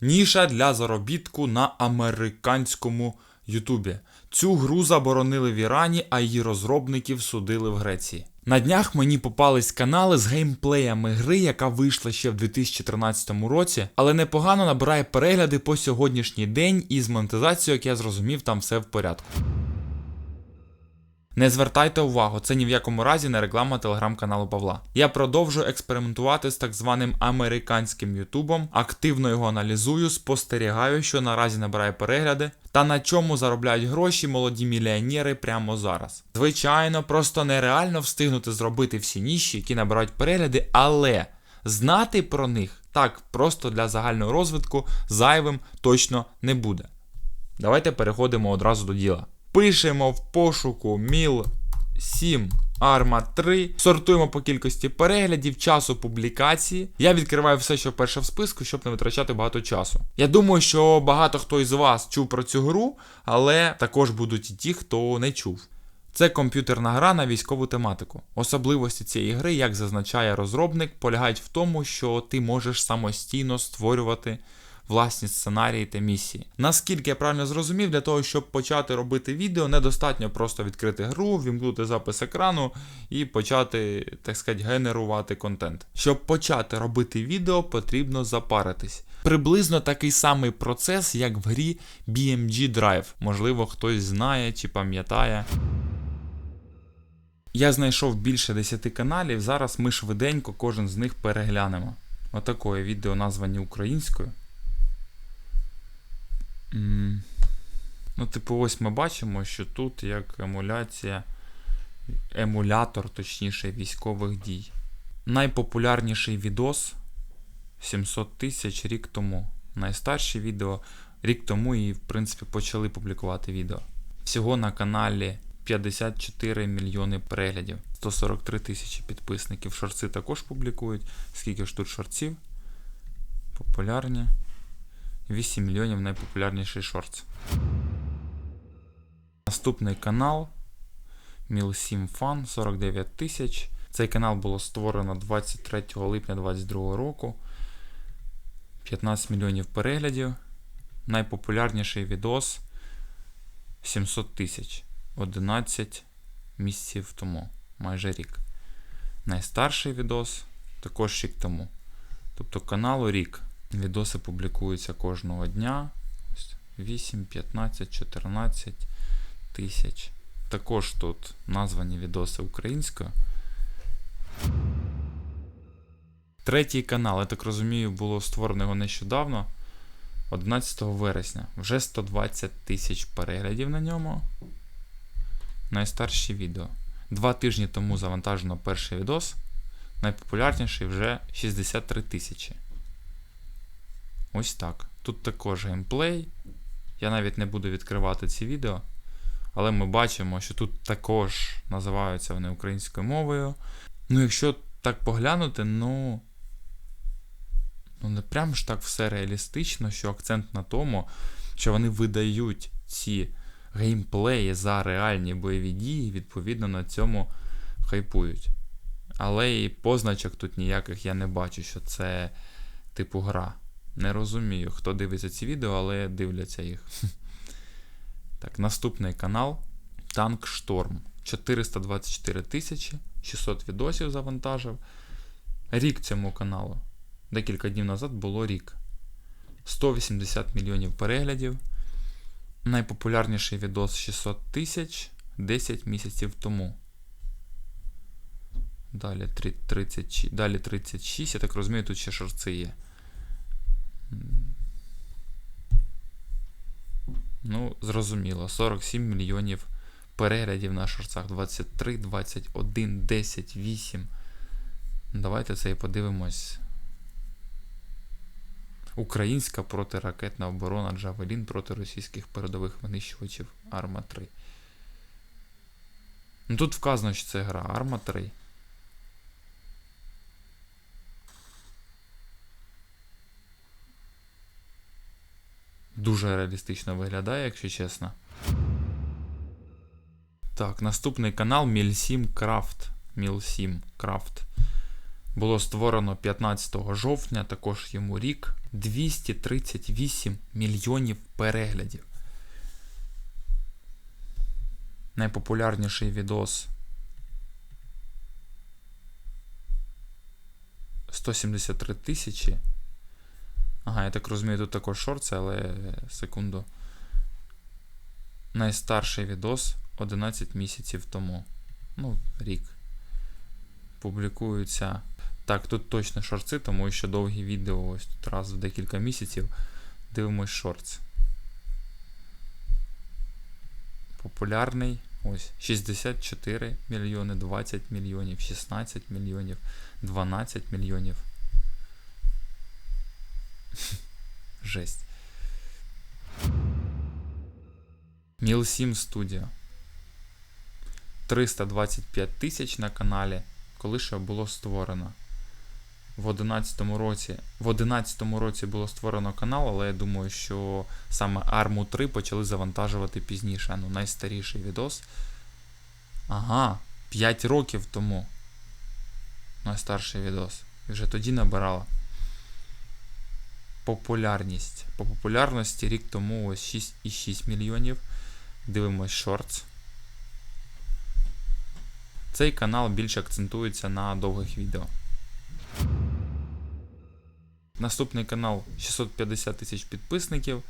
Ніша для заробітку на американському Ютубі. Цю гру заборонили в Ірані, а її розробників судили в Греції. На днях мені попались канали з геймплеями гри, яка вийшла ще в 2013 році, але непогано набирає перегляди по сьогоднішній день і з монетизацією, як я зрозумів, там все в порядку. Не звертайте увагу, це ні в якому разі не реклама телеграм-каналу Павла. Я продовжую експериментувати з так званим американським Ютубом, активно його аналізую, спостерігаю, що наразі набирає перегляди, та на чому заробляють гроші молоді мільйонери прямо зараз. Звичайно, просто нереально встигнути зробити всі ніші, які набирають перегляди, але знати про них так просто для загального розвитку зайвим точно не буде. Давайте переходимо одразу до діла. Пишемо в пошуку міл 7 Arma 3, сортуємо по кількості переглядів, часу публікації. Я відкриваю все, що перше в списку, щоб не витрачати багато часу. Я думаю, що багато хто із вас чув про цю гру, але також будуть і ті, хто не чув. Це комп'ютерна гра на військову тематику. Особливості цієї гри, як зазначає розробник, полягають в тому, що ти можеш самостійно створювати власні сценарії та місії. Наскільки я правильно зрозумів, для того, щоб почати робити відео, недостатньо просто відкрити гру, вімкнути запис екрану і почати, так сказати, генерувати контент. Щоб почати робити відео, потрібно запаритись. Приблизно такий самий процес, як в грі BMG Drive. Можливо, хтось знає чи пам'ятає. Я знайшов більше 10 каналів, зараз ми швиденько кожен з них переглянемо. Отакое відео названі українською. Ну, типу, ось ми бачимо, що тут як емуляція, емулятор, точніше, військових дій. Найпопулярніший відос 700 тисяч рік тому. Найстарші відео рік тому і, в принципі, почали публікувати відео. Всього на каналі 54 мільйони переглядів, 143 тисячі підписників. Шорти також публікують. Скільки ж тут шорців? Популярні. 8 мільйонів найпопулярніший шортс. Наступний канал Міл7 Fun 49 тисяч. Цей канал було створено 23 липня 2022 року. 15 мільйонів переглядів. Найпопулярніший відос 700 тисяч. 11 місяців тому. Майже рік. Найстарший відос також рік тому. Тобто каналу рік. Відоси публікуються кожного дня. Ось 8, 15, 14 тисяч. Також тут названі відоси українською. Третій канал, я так розумію, було створено його нещодавно. 11 вересня. Вже 120 тисяч переглядів на ньому. Найстарші відео. Два тижні тому завантажено перший відос. Найпопулярніший вже 63 тисячі. Ось так. Тут також геймплей. Я навіть не буду відкривати ці відео. Але ми бачимо, що тут також називаються вони українською мовою. Ну, якщо так поглянути, ну. Ну, не прям ж так все реалістично, що акцент на тому, що вони видають ці геймплеї за реальні бойові дії, відповідно на цьому хайпують. Але і позначок тут ніяких я не бачу, що це типу гра. Не розумію, хто дивиться ці відео, але дивляться їх. Так, наступний канал Танк Шторм. 424 тисячі, 600 відосів завантажив. Рік цьому каналу. Декілька днів назад було рік. 180 мільйонів переглядів. Найпопулярніший відос 600 тисяч 10 місяців тому. Далі 30, далі 36. Я так розумію, тут ще шорти є. Ну, зрозуміло, 47 мільйонів переглядів на шорцах. 23, 21, 10, 8. Давайте це і подивимось. Українська протиракетна оборона Джавелін проти російських передових винищувачів Арма 3. Ну тут вказано, що це гра Арма 3. Дуже реалістично виглядає, якщо чесно. Так, наступний канал Міл7 Крафт. Міл7 Крафт. Було створено 15 жовтня, також йому рік. 238 мільйонів переглядів. Найпопулярніший відос 173 тисячі. Ага, я так розумію, тут також шорти, але секунду. Найстарший відос 11 місяців тому. Ну, рік. Публікуються. Так, тут точно шорти, тому що довгі відео ось тут раз в декілька місяців. Дивимось шортс. Популярний. Ось 64 мільйони, 20 мільйонів, 16 мільйонів, 12 мільйонів. Жесть. Мілсім Studio. 325 тисяч на каналі, коли ще було створено. В 11 році в 11 році було створено канал, але я думаю, що саме Armu 3 почали завантажувати пізніше. Ну, найстаріший відос. Ага, 5 років тому. Найстарший відос. І вже тоді набирала. Популярність. По популярності рік тому ось 6,6 мільйонів. Дивимось шортс. Цей канал більше акцентується на довгих відео. Наступний канал 650 тисяч підписників.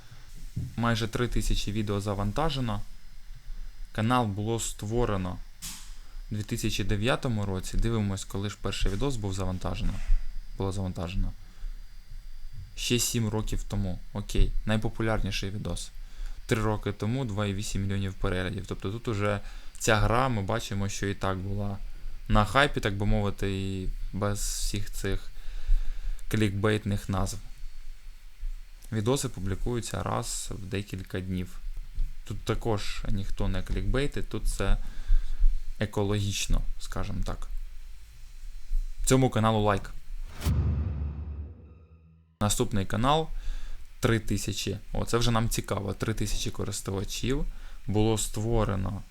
Майже 3 тисячі відео завантажено. Канал було створено у 2009 році. Дивимось, коли ж перший відос був завантажено. Було завантажено. Ще 7 років тому. Окей. Найпопулярніший відос. 3 роки тому 2,8 мільйонів переглядів. Тобто тут уже ця гра, ми бачимо, що і так була на хайпі, так би мовити, і без всіх цих клікбейтних назв. Відоси публікуються раз в декілька днів. Тут також ніхто не клікбейтить, тут це екологічно, скажімо так. Цьому каналу лайк. Наступний канал 3000. О, це вже нам цікаво. 3000 користувачів. Було створено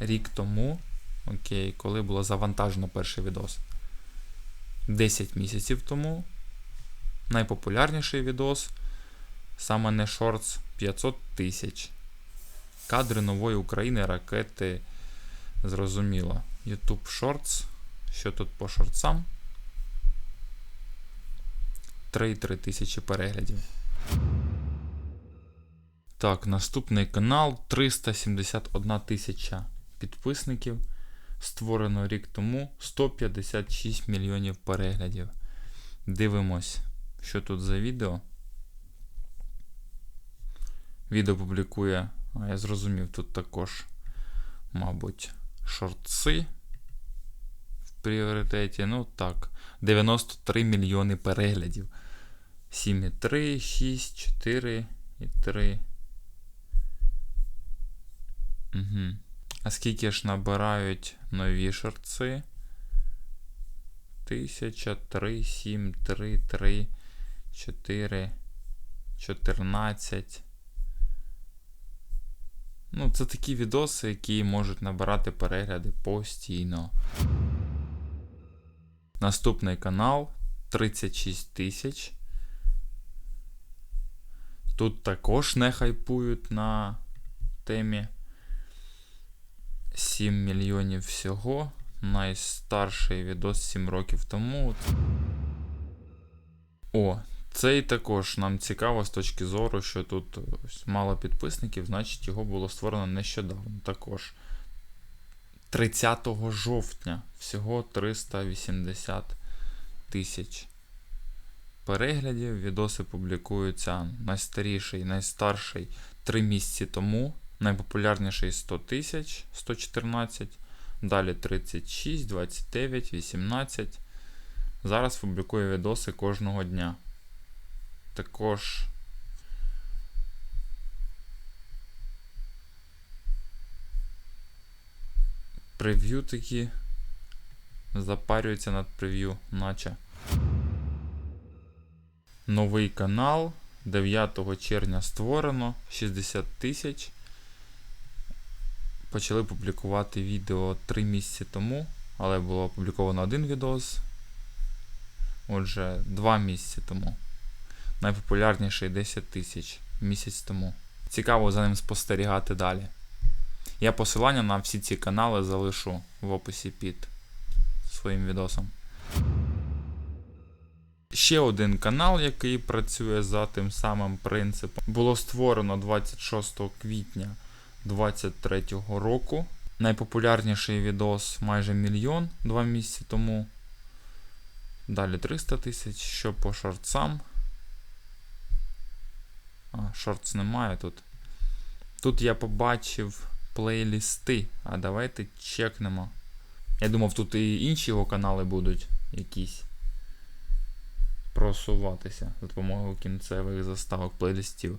рік тому. Окей, коли було завантажено перший відос. 10 місяців тому. Найпопулярніший відос. Саме не шортс 500 тисяч. Кадри нової України, ракети. Зрозуміло. YouTube Shorts. Що тут по шортсам? 3,3 тисячі переглядів. Так, наступний канал 371 тисяча підписників. Створено рік тому 156 мільйонів переглядів. Дивимось, що тут за відео. Відео публікує, а я зрозумів, тут також, мабуть, шортси в пріоритеті. Ну так, 93 мільйони переглядів. 7,3, 6, 4 і 3. Угу. А скільки ж набирають нові шорти? 1000, 3, 7, 3, 3, 4, 14. Ну, це такі відоси, які можуть набирати перегляди постійно. Наступний канал 36 тисяч. Тут також не хайпують на темі 7 мільйонів всього. Найстарший відос 7 років тому. О, цей також нам цікаво з точки зору, що тут мало підписників, значить його було створено нещодавно. Також 30 жовтня всього 380 тисяч переглядів. Відоси публікуються найстаріший, найстарший 3 місяці тому. Найпопулярніший 100 тисяч 114. Далі 36, 29, 18. Зараз публікую відоси кожного дня. Також. Прев'ю такі запарюються над прев'ю, наче. Новий канал 9 червня створено 60 тисяч. Почали публікувати відео 3 місяці тому. але було опубліковано один відос. Отже, два місяці тому. Найпопулярніший 10 тисяч місяць тому. Цікаво за ним спостерігати далі. Я посилання на всі ці канали залишу в описі під своїм відосом. Ще один канал, який працює за тим самим принципом, було створено 26 квітня 2023 року. Найпопулярніший відос майже мільйон два місяці тому. Далі 300 тисяч. Що по шортсам. А, шортс немає тут. Тут я побачив плейлісти. А давайте чекнемо. Я думав, тут і інші його канали будуть якісь просуватися за допомогою кінцевих заставок плейлістів.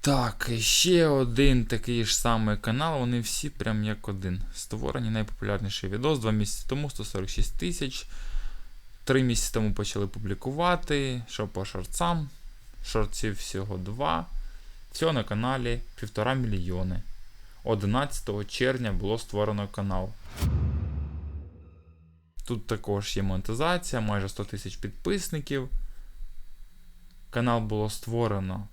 Так, і ще один такий ж самий канал, вони всі прям як один. Створені найпопулярніший відос 2 місяці тому 146 тисяч. 3 місяці тому почали публікувати. Що по шортсам? Шортсів всього 2. Всього на каналі 1,5 мільйони. 11 червня було створено канал. Тут також є монетизація, майже 100 тисяч підписників. Канал було створено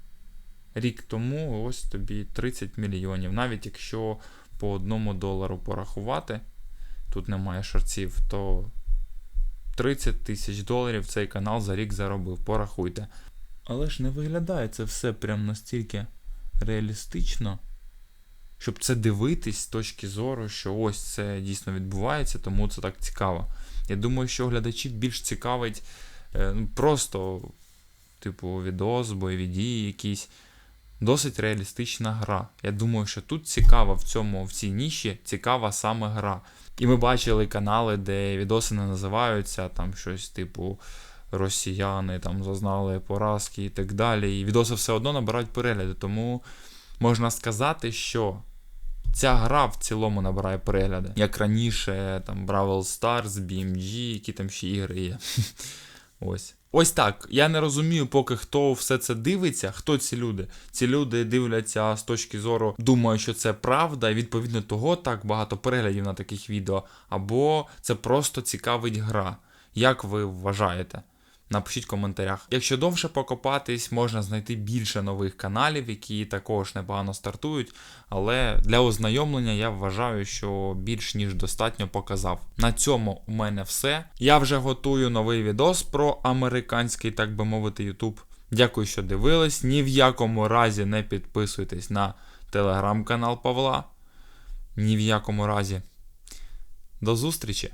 рік тому, ось тобі 30 мільйонів. Навіть якщо по одному долару порахувати, тут немає шарців, то 30 тисяч доларів цей канал за рік заробив. Порахуйте. Але ж не виглядає це все прям настільки реалістично, щоб це дивитись з точки зору, що ось це дійсно відбувається, тому це так цікаво. Я думаю, що глядачів більш цікавить е, ну, просто, типу, відос, бойові дії якісь. Досить реалістична гра. Я думаю, що тут цікава в цьому, в цій ніші, цікава саме гра. І ми бачили канали, де відоси не називаються, там щось типу росіяни там зазнали поразки і так далі. І відоси все одно набирають перегляди. Тому можна сказати, що ця гра в цілому набирає перегляди. Як раніше, там Brawl Stars, BMG, які там ще ігри є. Ось. Ось так. Я не розумію, поки хто все це дивиться, хто ці люди. Ці люди дивляться з точки зору, думають, що це правда, і відповідно того так багато переглядів на таких відео, або це просто цікавить гра. Як ви вважаєте? Напишіть в коментарях. Якщо довше покопатись, можна знайти більше нових каналів, які також непогано стартують. Але для ознайомлення я вважаю, що більш ніж достатньо показав. На цьому у мене все. Я вже готую новий відос про американський, так би мовити, YouTube. Дякую, що дивились. Ні в якому разі не підписуйтесь на телеграм-канал Павла. Ні в якому разі. До зустрічі!